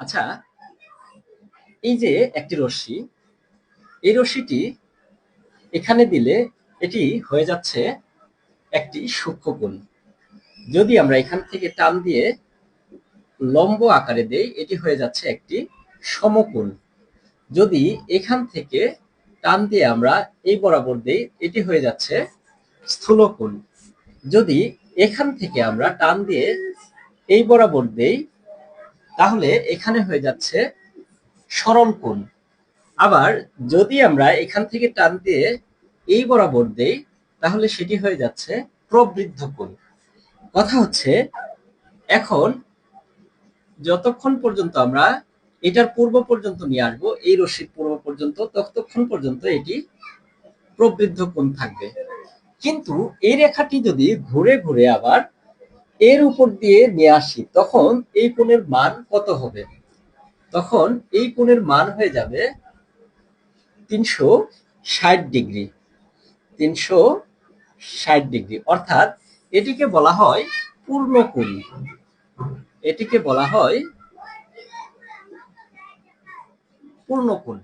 আচ্ছা এই যে একটি রশ্মি, এই রশ্মিটি এখানে দিলে এটি হয়ে যাচ্ছে একটি সূক্ষ্মকোণ যদি আমরা এখান থেকে টান দিয়ে লম্ব আকারে দেই, এটি হয়ে যাচ্ছে একটি সমকোণ। যদি এখান থেকে টান দিয়ে আমরা এই বরাবর দেই, এটি হয়ে যাচ্ছে স্থূলকোণ যদি এখান থেকে আমরা টান দিয়ে এই বরাবর দেই তাহলে এখানে হয়ে যাচ্ছে সরল কোণ। আবার যদি আমরা এখান থেকে টান দিয়ে এই বরাবর দেই, তাহলে সেটি হয়ে যাচ্ছে প্রবৃদ্ধ কোণ। কথা হচ্ছে, এখন যতক্ষণ পর্যন্ত আমরা এটার পূর্ব পর্যন্ত নিয়ে আসব, এই রশ্মির পূর্ব পর্যন্ত, ততক্ষণ পর্যন্ত এটি প্রবৃদ্ধ কোণ থাকবে। কিন্তু এই রেখাটি যদি ঘুরে ঘুরে আবার এর উপর দিয়ে নিয়ে আসি, তখন এই কোণের মান কত হবে? তখন এই কোণের মান হয়ে যাবে তিনশো ষাট ডিগ্রি, তিনশো ষাট ডিগ্রি। অর্থাৎ এটিকে বলা হয় পূর্ণ কোণ। এটিকে বলা হয় পূর্ণ কোণ।